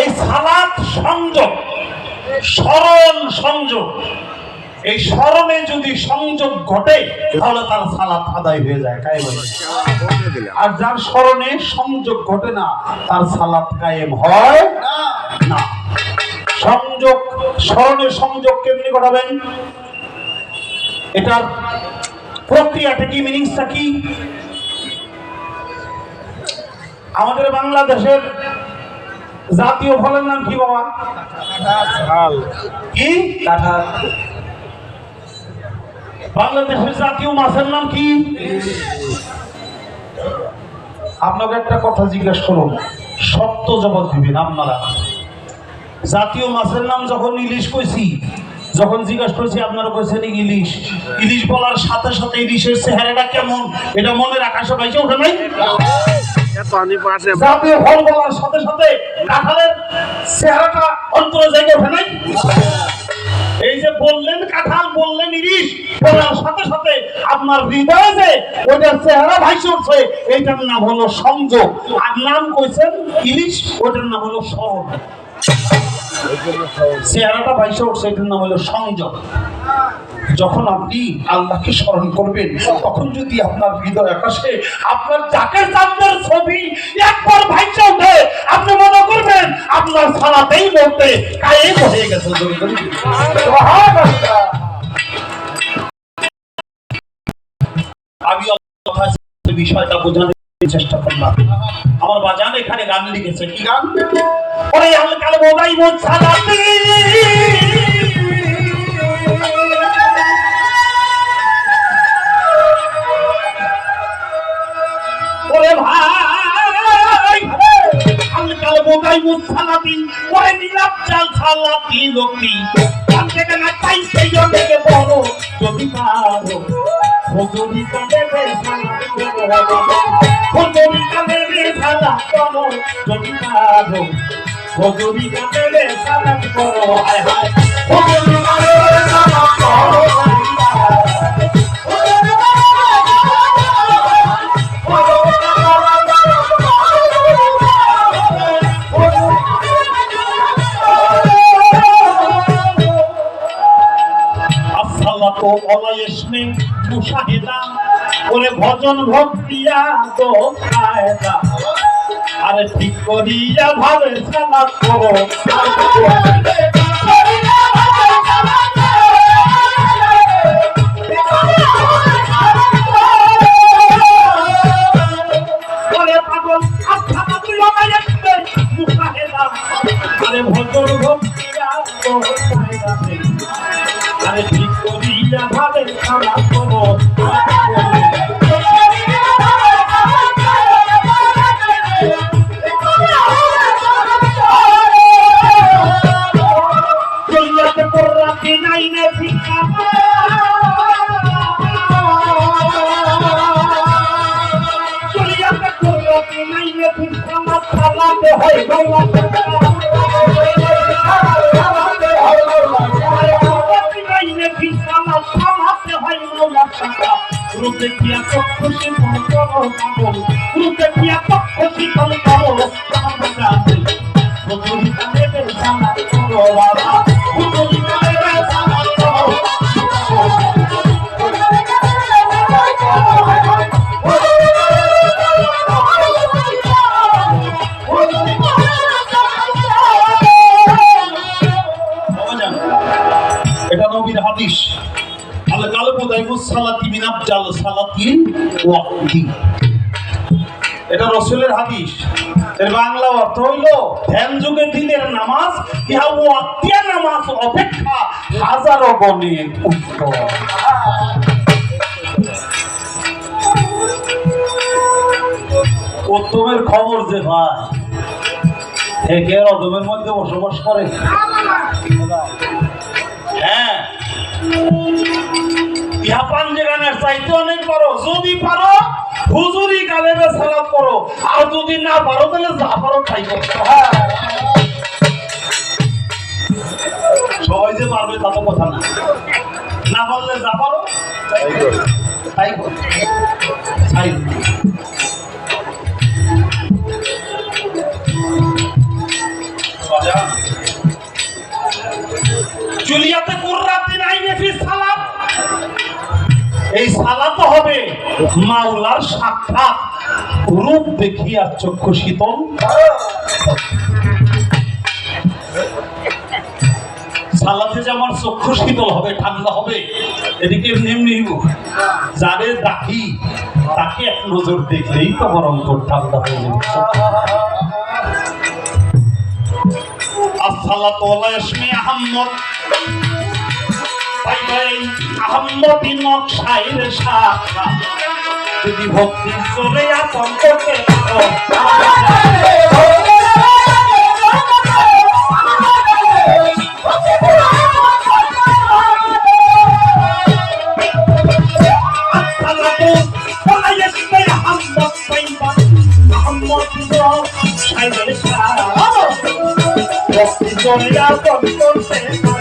এই সালাত সংযোগ, স্মরণ সংযোগ, এই স্মরণে যদি সংযোগ ঘটে, তাহলে তার সালাত আদায় হয়ে যায়, কায়েম আর যার স্মরণে সংযোগ ঘটে না, তার সালাত কায়েম হয় না। সংযোগ, স্মরণে সংযোগ কেমনি ঘটাবেন? এটার প্রক্রিয়াটা কি মিনিংসটা কি? আমাদের বাংলাদেশের জাতীয় ফলের নাম কি বাবা? কি? বাংলাদেশের জাতীয় মাছের নাম কি? আপনাকে একটা কথা জিজ্ঞেস করুন। সত্য জবাব দিবেন আপনারা। জাতীয় মাছের নাম যখন ইলিশ কইছি যখন জিজ্ঞাসা করছি আপনারা কইছেন ইলিশ। ইলিশ বলার সাথে সাথে ইলিশের চেহারাটা কেমন? এটা মনের আকাশে পাইছে ওঠে নাই? আপনার হৃদয়ে যে ওইটার চেহারা ভাইসে উঠছে, এইটার নাম হলো সংযোগ। আর নাম কইছেন ইলিশ, ওইটার নাম হলো স্মরণ চেহারাটা ভাইসে উঠছে, এটার নাম হলো সংযোগ। যখন আপনি আল্লাহকে স্মরণ করবেন, তখন যদি আপনার হৃদয় আকাশে, আপনার যাকে চাঁদের ছবি একবার ভাইসে ওঠে, আপনি মনে করবেন আপনার সালাতেই বলতে কায়ে হয়ে গেছে। আমি বিষয়টা বোঝানোর চেষ্টা করলাম। আমার বাজান এখানে গান লিখেছে। কি গান? ওরে হালকাল বোগাই মোট মোট সালাতি ওরে নীলাপ চাল সালাতি লোকটি থেকে না তাই সেই অনেকে বড় যদি পারো হুজুরি কালে রে সালাত করো হুজুরি কালে রে সালাত করো যদি পারো হুজুরি কালে রে সালাত করো হায়। হায় হুজুরি কালে রে সালাত করো ওরে ভজন ভক্তিয়া তো আরে ঠিক করিয়া ভাবে সালাত করো। করিয়া ভাবে সালাত করো দুনিয়াতে কোরআন নাই না ভিক্ষা দুনিয়াতে এটা নবীর হাদিস। আল কালবু দাইমুস সালাতি আফজাল সালাতিন ওয়াক্তি এটা রসুলের হাদিস। এর বাংলা অর্থ হইল, ধ্যান যুগে দিনের নামাজ, ইহা ওয়াক্তিয়া নামাজ অপেক্ষা হাজারো গণে উত্তম উত্তমের খবর যে ভাই থেকে অদমের মধ্যে বসবাস করে? হ্যাঁ। ইহা পাঞ্জেগানের চাইতে অনেক পারো যদি পারো হুজুরি কালেবে সালাত করো। আর যদি না পারো তাহলে যা পারো তাই হ্যাঁ সবাই যে পারবে তা তো কথা না। না পারলে যা পারো তাই করো। তাই করো। এই সালা হবে। মাওলার সাক্ষাৎ। রূপ দেখি আর চক্ষু শীতল। সালাতে যে আমার চক্ষু শীতল হবে, ঠান্ডা হবে, এদিকে এমনি এমনি যারে দেখি তাকে এক নজর দেখলেই তো বরং তোর ঠান্ডা হয়ে যাবে। আসসালাতু আলাইহি আহমদ বাই বাই আহম্মদী নকশায় সারা যদি ভক্তি চলে আপন করতে Don't be sorry, I'll come to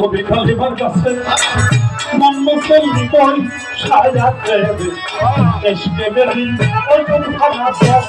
ছবি খালিবার কাছে মন্মসের বিপদ সাজাতে এসকে বেরি ওজন খানা খাব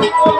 Thank.